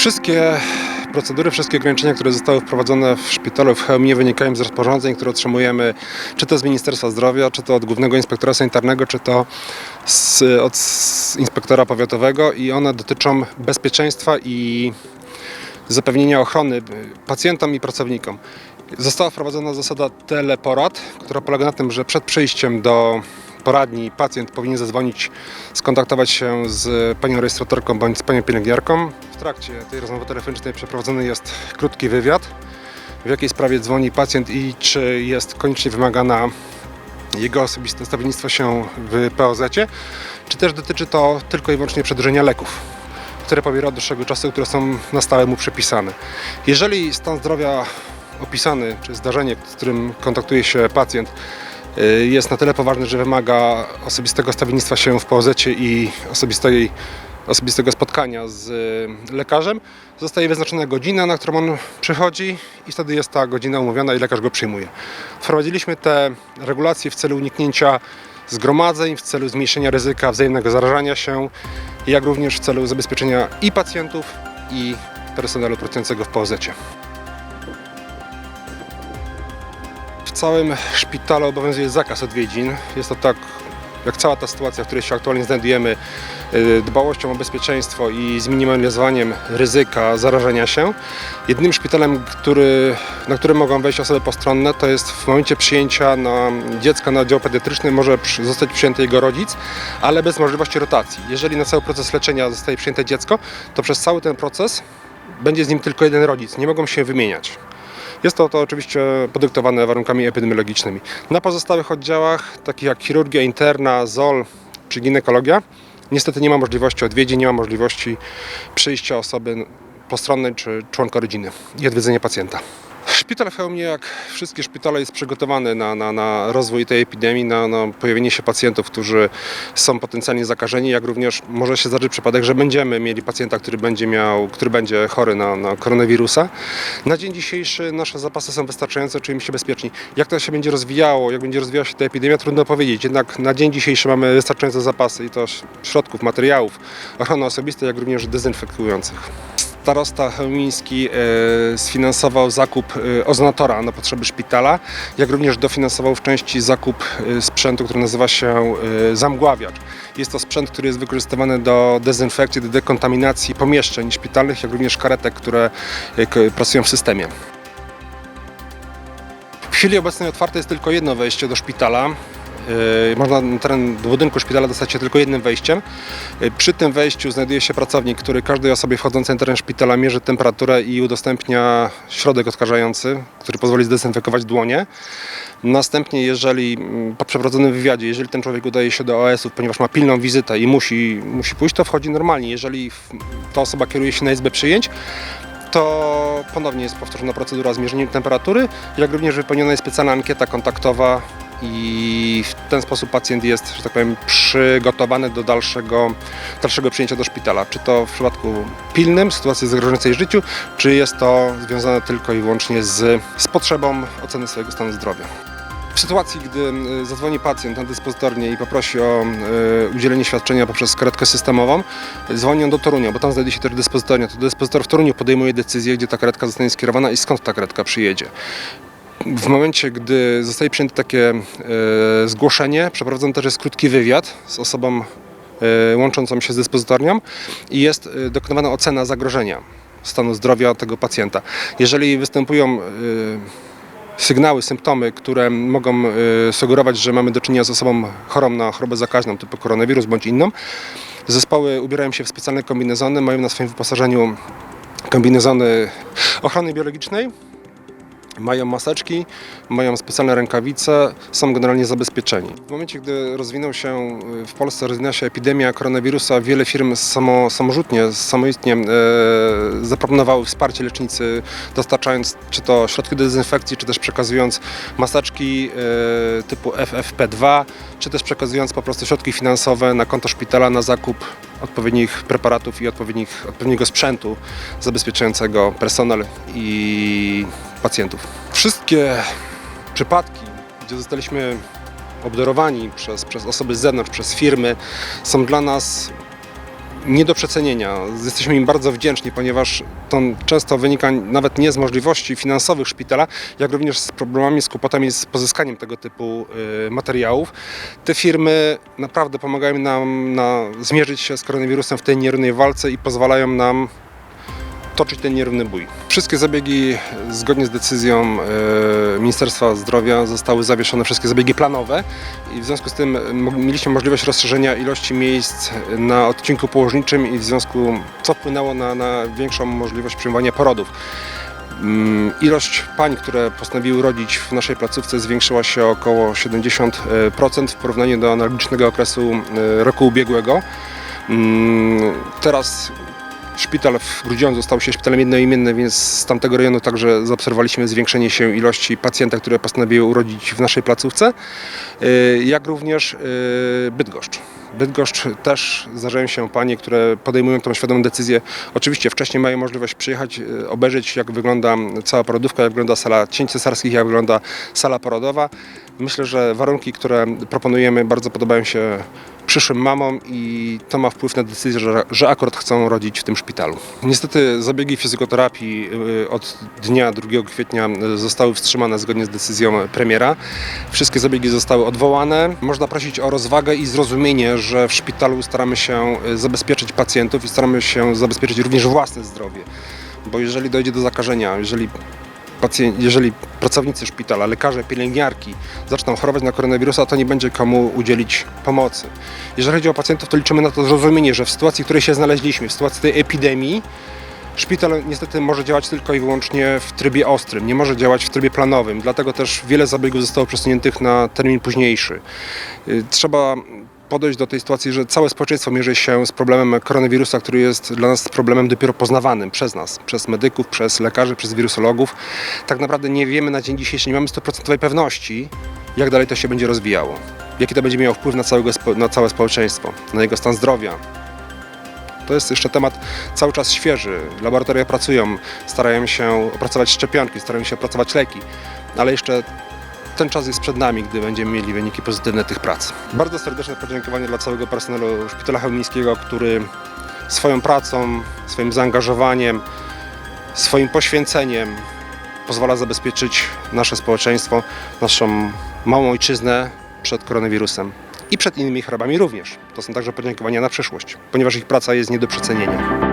Wszystkie procedury, wszystkie ograniczenia, które zostały wprowadzone w szpitalu w Chełmie wynikają z rozporządzeń, które otrzymujemy czy to z Ministerstwa Zdrowia, czy to od Głównego Inspektora Sanitarnego, czy to z, od Inspektora Powiatowego i one dotyczą bezpieczeństwa i zapewnienia ochrony pacjentom i pracownikom. Została wprowadzona zasada teleporad, która polega na tym, że przed przyjściem do poradni pacjent powinien zadzwonić, skontaktować się z panią rejestratorką bądź z panią pielęgniarką. Trakcie tej rozmowy telefonicznej przeprowadzony jest krótki wywiad, w jakiej sprawie dzwoni pacjent i czy jest koniecznie wymagana jego osobiste stawiennictwo się w POZ, czy też dotyczy to tylko i wyłącznie przedłużenia leków które pobiera od dłuższego czasu, które są na stałe mu przepisane. Jeżeli stan zdrowia opisany, czy zdarzenie, z którym kontaktuje się pacjent, y, jest na tyle poważny, że wymaga osobistego stawiennictwa się w POZ i osobistej, osobistego spotkania z y, lekarzem, zostaje wyznaczona godzina, na którą on przychodzi i wtedy jest ta godzina umówiona i lekarz go przyjmuje. Wprowadziliśmy te regulacje w celu uniknięcia zgromadzeń, w celu zmniejszenia ryzyka wzajemnego zarażania się, jak również w celu zabezpieczenia i pacjentów, i personelu pracującego w POZ. W całym szpitalu obowiązuje zakaz odwiedzin. Jest to tak, jak cała ta sytuacja, w której się aktualnie znajdujemy, y, dbałością o bezpieczeństwo i zminimalizowaniem ryzyka zarażenia się. Jedynym szpitalem, który, na który mogą wejść osoby postronne, to jest w momencie przyjęcia na dziecka na oddział pediatryczny może zostać przyjęty jego rodzic, ale bez możliwości rotacji. Jeżeli na cały proces leczenia zostaje przyjęte dziecko, to przez cały ten proces będzie z nim tylko jeden rodzic, nie mogą się wymieniać. Jest to, to oczywiście podyktowane warunkami epidemiologicznymi. Na pozostałych oddziałach, takich jak chirurgia interna, ZOL czy ginekologia, niestety nie ma możliwości odwiedzin, nie ma możliwości przyjścia osoby postronnej czy członka rodziny i odwiedzenia pacjenta. Szpital w Chełmie, jak wszystkie szpitale, jest przygotowany na, na, na rozwój tej epidemii, na, na pojawienie się pacjentów, którzy są potencjalnie zakażeni, jak również może się zdarzyć przypadek, że będziemy mieli pacjenta, który będzie, miał, który będzie chory na, na koronawirusa. Na dzień dzisiejszy nasze zapasy są wystarczające, czujemy się bezpieczni. Jak to się będzie rozwijało, jak będzie rozwijała się ta epidemia, trudno powiedzieć. Jednak na dzień dzisiejszy mamy wystarczające zapasy i to środków, materiałów ochrony osobistej, jak również dezynfekujących. Starosta chełmiński e, sfinansował zakup e, ozonatora na potrzeby szpitala, jak również dofinansował w części zakup e, sprzętu, który nazywa się zamgławiacz. Jest to sprzęt, który jest wykorzystywany do dezynfekcji, do dekontaminacji pomieszczeń szpitalnych, jak również karetek, które pracują w systemie. W chwili obecnej otwarte jest tylko jedno wejście do szpitala. Yy, Można na teren budynku szpitala dostać się tylko jednym wejściem. Yy, Przy tym wejściu znajduje się pracownik, który każdej osobie wchodzącej na teren szpitala mierzy temperaturę i udostępnia środek odkażający, który pozwoli zdezynfekować dłonie. Następnie, jeżeli mm, po przeprowadzonym wywiadzie, jeżeli ten człowiek udaje się do OS-ów, ponieważ ma pilną wizytę i musi, musi pójść, to wchodzi normalnie. Jeżeli ta osoba kieruje się na izbę przyjęć, to ponownie jest powtórzona procedura zmierzenia temperatury, jak również wypełniona jest specjalna ankieta kontaktowa i w ten sposób pacjent jest, że tak powiem, przygotowany do dalszego, dalszego przyjęcia do szpitala. Czy to w przypadku pilnym, sytuacji zagrażającej życiu, czy jest to związane tylko i wyłącznie z, z potrzebą oceny swojego stanu zdrowia. W sytuacji, gdy y, zadzwoni pacjent na dyspozytornię i poprosi o y, udzielenie świadczenia poprzez karetkę systemową, dzwoni on do Torunia, bo tam znajduje się też dyspozytornia. To dyspozytor w Toruniu podejmuje decyzję, gdzie ta karetka zostanie skierowana i skąd ta karetka przyjedzie. W momencie, gdy zostaje przyjęte takie e, zgłoszenie, przeprowadzony też jest krótki wywiad z osobą e, łączącą się z dyspozytornią i jest e, dokonywana ocena zagrożenia stanu zdrowia tego pacjenta. Jeżeli występują sygnały, symptomy, które mogą sugerować, że mamy do czynienia z osobą chorą na chorobę zakaźną typu koronawirus bądź inną, zespoły ubierają się w specjalne kombinezony, mają na swoim wyposażeniu kombinezony ochrony biologicznej, mają maseczki, mają specjalne rękawice, są generalnie zabezpieczeni. W momencie, gdy rozwinął się y, w Polsce rozwinęła się epidemia koronawirusa, wiele firm samo, samorzutnie, samoistnie e, zaproponowały wsparcie lecznicy, dostarczając czy to środki do dezynfekcji, czy też przekazując maseczki e, typu FFP2, czy też przekazując po prostu środki finansowe na konto szpitala na zakup odpowiednich preparatów i odpowiednich, odpowiedniego sprzętu zabezpieczającego personel i pacjentów. Wszystkie przypadki, gdzie zostaliśmy obdarowani przez, przez osoby z zewnątrz, przez firmy, są dla nas nie do przecenienia. Jesteśmy im bardzo wdzięczni, ponieważ to często wynika nawet nie z możliwości finansowych szpitala, jak również z problemami, z kłopotami z pozyskaniem tego typu y, materiałów. Te firmy naprawdę pomagają nam na, zmierzyć się z koronawirusem w tej nierównej walce i pozwalają nam toczyć ten nierówny bój. Wszystkie zabiegi zgodnie z decyzją e, Ministerstwa Zdrowia zostały zawieszone, wszystkie zabiegi planowe i w związku z tym mo- mieliśmy możliwość rozszerzenia ilości miejsc na odcinku położniczym i w związku, co wpłynęło na, na większą możliwość przyjmowania porodów. Mm, Ilość pań, które postanowiły rodzić w naszej placówce zwiększyła się około 70% w porównaniu do analogicznego okresu e, roku ubiegłego. Mm, Teraz Szpital w Grudziądzu stał się szpitalem jednoimiennym, więc z tamtego rejonu także zaobserwowaliśmy zwiększenie się ilości pacjentów, które postanowiły urodzić w naszej placówce, y, jak również y, Bydgoszcz. Bydgoszcz też zdarzają się panie, które podejmują tą świadomą decyzję. Oczywiście wcześniej mają możliwość przyjechać, y, obejrzeć jak wygląda cała porodówka, jak wygląda sala cięć cesarskich, jak wygląda sala porodowa. Myślę, że warunki, które proponujemy bardzo podobają się przyszłym mamom i to ma wpływ na decyzję, że, że chcą rodzić w tym szpitalu. Niestety zabiegi fizjoterapii y, od dnia 2 kwietnia zostały wstrzymane zgodnie z decyzją premiera. Wszystkie zabiegi zostały odwołane. Można prosić o rozwagę i zrozumienie, że w szpitalu staramy się y, zabezpieczyć pacjentów i staramy się zabezpieczyć również własne zdrowie. Bo jeżeli dojdzie do zakażenia, jeżeli pacjent, jeżeli pracownicy szpitala, lekarze, pielęgniarki zaczną chorować na koronawirusa, to nie będzie komu udzielić pomocy. Jeżeli chodzi o pacjentów, to liczymy na to zrozumienie, że w sytuacji, w której się znaleźliśmy, w sytuacji tej epidemii, szpital niestety może działać tylko i wyłącznie w trybie ostrym, nie może działać w trybie planowym, dlatego też wiele zabiegów zostało przesuniętych na termin późniejszy. Y, Trzeba podejść do tej sytuacji, że całe społeczeństwo mierzy się z problemem koronawirusa, który jest dla nas problemem dopiero poznawanym przez nas, przez medyków, przez lekarzy, przez wirusologów. Tak naprawdę nie wiemy na dzień dzisiejszy, nie mamy 100% pewności, jak dalej to się będzie rozwijało. Jaki to będzie miało wpływ na, całego, na całe społeczeństwo, na jego stan zdrowia. To jest jeszcze temat cały czas świeży. Laboratoria pracują, starają się opracować szczepionki, starają się opracować leki, ale jeszcze ten czas jest przed nami, gdy będziemy mieli wyniki pozytywne tych prac. Bardzo serdeczne podziękowanie dla całego personelu Szpitala Chełmińskiego, który swoją pracą, swoim zaangażowaniem, swoim poświęceniem pozwala zabezpieczyć nasze społeczeństwo, naszą małą ojczyznę przed koronawirusem i przed innymi chorobami również. To są także podziękowania na przyszłość, ponieważ ich praca jest nie do przecenienia.